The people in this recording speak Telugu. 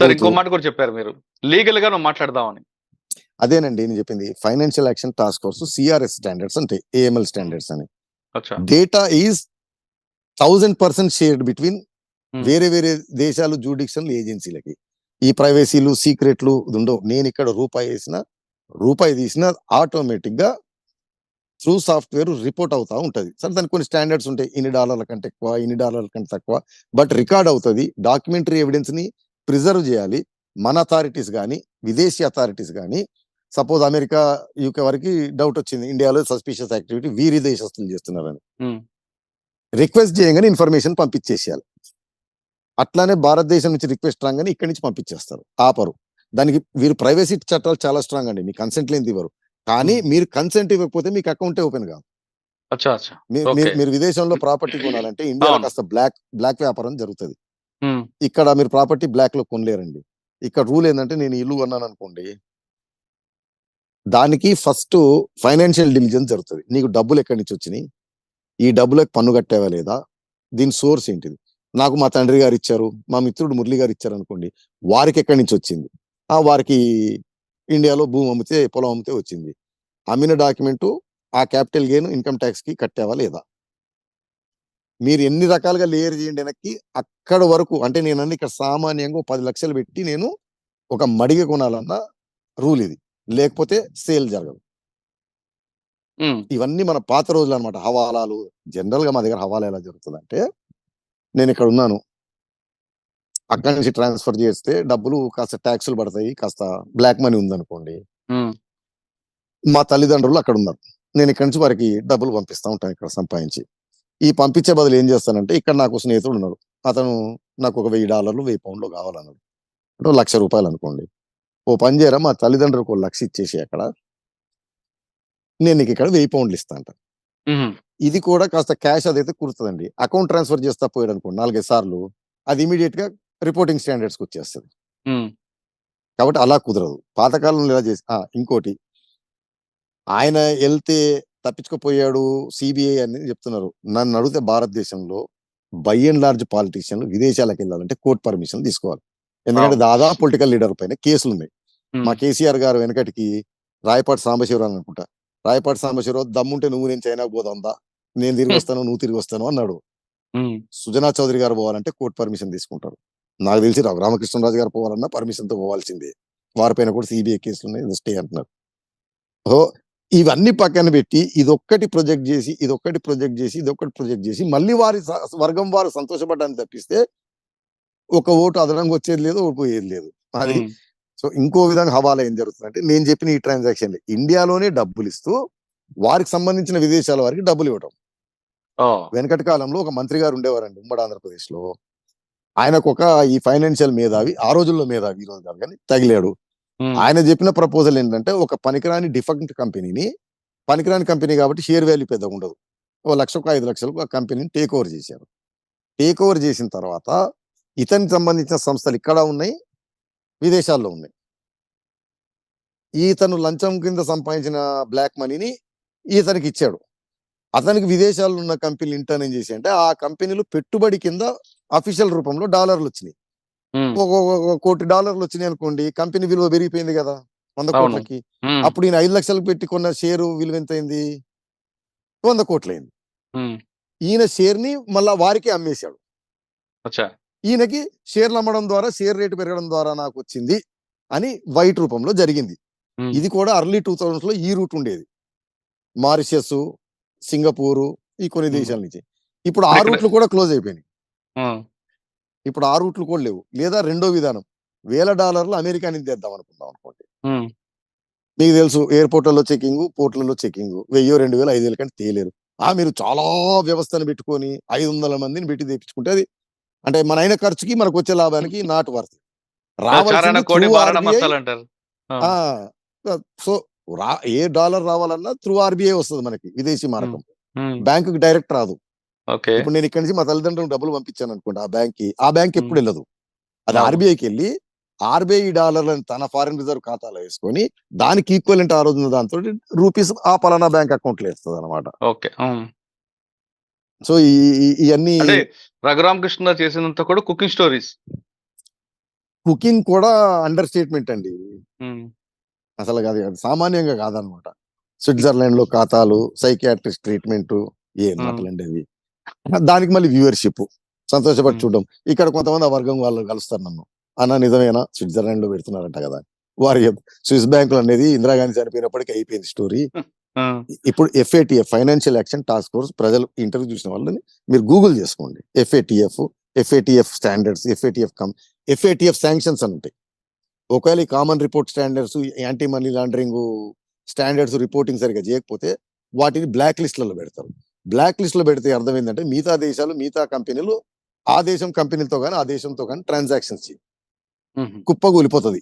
సార్ ఇంకో మాట కూడా చెప్పారు మీరు. లీగల్గా నువ్వు మాట్లాడదామని. అదేనండి నేను చెప్పింది financial action task force CRS standards అంటే ఏఎంఎల్ స్టాండర్డ్స్ అని. Data is thousand percent shared between. వేరే వేరే దేశాలు జూడిక్షన్ ఏజెన్సీలకి ఈ ప్రైవసీలు సీక్రెట్లు ఉండవు నేను ఇక్కడ రూపాయి వేసిన రూపాయి తీసిన ఆటోమేటిక్గా త్రూ సాఫ్ట్వేర్ రిపోర్ట్ అవుతా ఉంటది. సరే దానికి కొన్ని స్టాండర్డ్స్ ఉంటాయి. ఇన్ని డాలర్ల కంటే ఎక్కువ ఇన్ని డాలర్ల కంటే తక్కువ బట్ రికార్డ్ అవుతుంది. డాక్యుమెంటరీ ఎవిడెన్స్ని ప్రిజర్వ్ చేయాలి. మన అథారిటీస్ కానీ విదేశీ అథారిటీస్ కానీ సపోజ్ అమెరికా యూకే వరకు డౌట్ వచ్చింది. ఇండియాలో సస్పిషియస్ యాక్టివిటీ వీరి దేశస్తులు చేస్తున్నారని. రిక్వెస్ట్ చేయగానే ఇన్ఫర్మేషన్ పంపించేసేయాలి. అట్లానే భారతదేశం నుంచి రిక్వెస్ట్ రాగానే ఇక్కడి నుంచి పంపించేస్తారు. ఆపరు. దానికి వీరు ప్రైవసీ చట్టాలు చాలా స్ట్రాంగ్ అండి. మీ కన్సెంట్ లేని ఇవ్వరు. కానీ మీరు కన్సెంట్ ఇవ్వకపోతే మీకు అకౌంటే ఓపెన్ కాదు. మీరు విదేశంలో ప్రాపర్టీ కొనాలంటే ఇండియాలో. కాస్త బ్లాక్ బ్లాక్ వ్యాపారం జరుగుతుంది. ఇక్కడ మీరు ప్రాపర్టీ బ్లాక్లో కొనలేరండి. ఇక్కడ రూల్ ఏంటంటే నేను ఇల్లు కొన్నాను అనుకోండి దానికి ఫస్ట్ ఫైనాన్షియల్ డిలిజెన్స్ జరుగుతుంది. నీకు డబ్బులు ఎక్కడి నుంచి వచ్చినాయి? ఈ డబ్బులకు పన్ను కట్టావా లేదా? దీని సోర్స్ ఏంటిది? నాకు మా తండ్రి గారు ఇచ్చారు మా మిత్రుడు మురళి గారు ఇచ్చారు అనుకోండి వారికి ఎక్కడి నుంచి వచ్చింది? ఆ వారికి ఇండియాలో భూమి అమ్మితే పొలం అమ్మితే వచ్చింది. అమ్మిన డాక్యుమెంట్ ఆ క్యాపిటల్ గెయిన్ ఇన్కమ్ ట్యాక్స్కి కట్టావా లేదా? మీరు ఎన్ని రకాలుగా లేయర్ చేయండి వెనక్కి అక్కడ వరకు అంటే నేను అన్ని ఇక్కడ సామాన్యంగా పది లక్షలు పెట్టి నేను ఒక మడిగ కొనాలన్న రూల్ ఇది. లేకపోతే సేల్ జరగదు. ఇవన్నీ మన పాత రోజులు అనమాట హవాలాలు జనరల్గా మా దగ్గర హవాలా ఎలా జరుగుతుంది అంటే నేను ఇక్కడ ఉన్నాను. అక్కడి నుంచి ట్రాన్స్ఫర్ చేస్తే డబ్బులు కాస్త ట్యాక్సులు పడతాయి కాస్త బ్లాక్ మనీ ఉందనుకోండి. మా తల్లిదండ్రులు అక్కడ ఉన్నారు. నేను ఇక్కడి నుంచి వారికి డబ్బులు పంపిస్తా ఉంటాను ఇక్కడ సంపాదించి. ఈ పంపించే బదులు ఏం చేస్తానంటే ఇక్కడ నాకు స్నేహితుడు ఉన్నాడు. అతను నాకు ఒక వెయ్యి డాలర్లు వెయ్యి పౌండ్లు కావాలన్నాడు. అంటే లక్ష రూపాయలు అనుకోండి. ఓ పని చేయరా మా తల్లిదండ్రులకు లక్ష ఇచ్చేసి అక్కడ. నేను నీకు ఇక్కడ వెయ్యి పౌండ్లు ఇస్తా అంట. ఇది కూడా కాస్త క్యాష్ అదైతే కుడుతుందండి అకౌంట్ ట్రాన్స్ఫర్ చేస్తా పోయాడు అనుకోండి నాలుగైదు సార్లు అది ఇమీడియట్గా రిపోర్టింగ్ స్టాండర్డ్స్కి వచ్చేస్తుంది. కాబట్టి అలా కుదరదు. పాతకాలంలో ఇలా చేసి ఇంకోటి. ఆయన వెళ్తే తప్పించుకుపోయాడు సిబిఐ అని చెప్తున్నారు. నన్ను అడిగితే భారతదేశంలో బై అండ్ లార్జ్ పాలిటీషియన్లు విదేశాలకు వెళ్ళాలంటే కోర్టు పర్మిషన్ తీసుకోవాలి. ఎందుకంటే. దాదాపు పొలిటికల్ లీడర్ పైన కేసులు ఉన్నాయి. మా కేసీఆర్ గారు వెనకటికి రాయపాటి సాంబశివరావు అని అనుకుంటా. రాయపాటి సాంబశివరావు దమ్ముంటే నువ్వు నేను చైనాకు పోదాందా? నేను తిరిగి వస్తాను నువ్వు తిరిగి వస్తాను అన్నాడు. సుజనా చౌదరి గారు పోవాలంటే కోర్టు పర్మిషన్ తీసుకుంటారు. నాకు తెలిసి రావు రామకృష్ణరాజు గారు పోవాలన్నా పర్మిషన్తో పోవాల్సిందే. వారిపైన కూడా సిబిఐ కేసులు ఉన్నాయి స్టే అంటున్నారు. ఇవన్నీ పక్కన పెట్టి ఇదొక్కటి ప్రొజెక్ట్ చేసి ఇదొక్కటి ప్రొజెక్ట్ చేసి ఇదొక్కటి ప్రొజెక్ట్ చేసి మళ్ళీ వారి వర్గం వారు సంతోషపడడానికి తప్పిస్తే ఒక ఓటు అదనంగా వచ్చేది లేదు ఓటు పోయేది లేదు. అది సో ఇంకో విధంగా హవాలా ఏం జరుగుతుందంటే నేను చెప్పిన ఈ ట్రాన్సాక్షన్ ఇండియాలోనే డబ్బులు ఇస్తూ వారికి సంబంధించిన విదేశాల వారికి డబ్బులు ఇవ్వడం ఓ, వెనకటి కాలంలో ఒక మంత్రి గారు ఉండేవారండి ఉమ్మడి ఆంధ్రప్రదేశ్లో ఆయనకు ఒక ఈ ఫైనాన్షియల్ మేధావి ఆ రోజుల్లో మేధావి ఈ రోజు కాదు కానీ తగిలాడు. ఆయన చెప్పిన ప్రపోజల్ ఏంటంటే ఒక పనికిరాని డిఫెక్ట్ కంపెనీని పనికిరాని కంపెనీ కాబట్టి షేర్ వాల్యూ పెద్దగా ఉండదు. ఓ లక్షకు ఐదు లక్షలకు ఆ కంపెనీని టేక్ ఓవర్ చేశారు. టేక్ ఓవర్ చేసిన తర్వాత ఇతనికి సంబంధించిన సంస్థలు ఇక్కడ ఉన్నాయి విదేశాల్లో ఉన్నాయి. ఈతను లంచం కింద సంపాదించిన బ్లాక్ మనీని ఈతనికి ఇచ్చాడు. అతనికి విదేశాల్లో ఉన్న కంపెనీలు ఇంటర్న్ ఏం చేసి అంటే ఆ కంపెనీలు పెట్టుబడి కింద అఫీషియల్ రూపంలో డాలర్లు వచ్చినాయి. కోటి డాలర్లు వచ్చినాయి అనుకోండి కంపెనీ విలువ పెరిగిపోయింది కదా వంద. కోట్లకి. అప్పుడు ఈయన ఐదు లక్షలకు పెట్టి కొన్న షేరు విలువ ఎంత అయింది వంద కోట్లయింది. ఈయన షేర్ని మళ్ళా వారికి అమ్మేశాడు. ఈయనకి షేర్లు అమ్మడం ద్వారా షేర్ రేటు పెరగడం ద్వారా నాకు వచ్చింది అని వైట్ రూపంలో జరిగింది. ఇది కూడా అర్లీ టూ థౌజండ్స్లో ఈ రూట్ ఉండేది. మారిషస్ సింగపూరు ఈ కొన్ని. దేశాల నుంచి. ఇప్పుడు ఆ రూట్లు కూడా క్లోజ్ అయిపోయినాయి. ఇప్పుడు ఆ రూట్లు కూడా లేవు. లేదా రెండో విధానం. వేల డాలర్లు అమెరికా నుంచి తెద్దాం అనుకుందాం అనుకోండి. మీకు తెలుసు ఎయిర్పోర్ట్లలో చెకింగ్ పోర్ట్లలో చెకింగ్ వెయ్యో రెండు వేలు ఐదు వేల కంటే తేలేరు. ఆ మీరు చాలా వ్యవస్థను పెట్టుకొని ఐదు వందల మందిని పెట్టి తెప్పించుకుంటే అది అంటే మన అయిన ఖర్చుకి మనకు వచ్చే లాభానికి నాటు వర్త్. సో రా ఏ డాలర్ రావాలన్నా త్రూ ఆర్బీఐ వస్తుంది మనకి విదేశీ మారకం ఉమ్, బ్యాంకుకి డైరెక్ట్ రాదు. ఇప్పుడు నేను ఇక్కడి నుంచి మా తల్లిదండ్రులకు డబ్బులు పంపించాను అనుకోండి ఆ బ్యాంక్కి ఆ బ్యాంక్ ఎప్పుడు వెళ్ళదు. అది. ఆర్బీఐకి వెళ్ళి ఆర్బీఐ డాలర్లను తన ఫారిన్ రిజర్వ్ ఖాతాలో వేసుకొని దానికి ఈక్వలెంట్ ఆ రోజున దాంతో రూపీస్ ఆ పలానా బ్యాంక్ అకౌంట్లో వేస్తుంది అనమాట ఓకే. సో ఇవన్నీ అంటే రఘురామకృష్ణ చేసినంత కూడా కుకింగ్ స్టోరీస్. కుకింగ్ కూడా అండర్ స్టేట్మెంట్ అండి. అసలు అది అది సామాన్యంగా కాదనమాట స్విట్జర్లాండ్లో ఖాతాలు సైకియాట్రిస్ట్ ట్రీట్మెంట్ ఏ. మాటలండి అవి. దానికి మళ్ళీ వ్యూవర్షిప్. సంతోషపడి. చూడడం. ఇక్కడ కొంతమంది ఆ వర్గం వాళ్ళు కలుస్తారు నన్ను. అన్న నిజమేనా? స్విట్జర్లాండ్లో పెడుతున్నారంట కదా. వారి స్విస్ బ్యాంకులు అనేది ఇందిరాగాంధీ చనిపోయినప్పటికీ అయిపోయింది స్టోరీ. ఇప్పుడు FATF financial action task force ప్రజలు ఇంటర్వ్యూ చూసిన వాళ్ళని మీరు గూగుల్ చేసుకోండి. FATF FATF standards FATF come FATF sanctions అని ఉంటాయి. ఒకవేళ ఈ common report standards anti money laundering standards reporting సరిగా చేయకపోతే వాటిని బ్లాక్ లిస్ట్లలో పెడతారు. బ్లాక్ లిస్ట్లో పెడితే అర్థం ఏంటంటే మిగతా దేశాలు మిగతా కంపెనీలు ఆ దేశం కంపెనీలతో కానీ ఆ దేశంతో కానీ ట్రాన్సాక్షన్స్ ఉమ్. కుప్పగూలిపోతుంది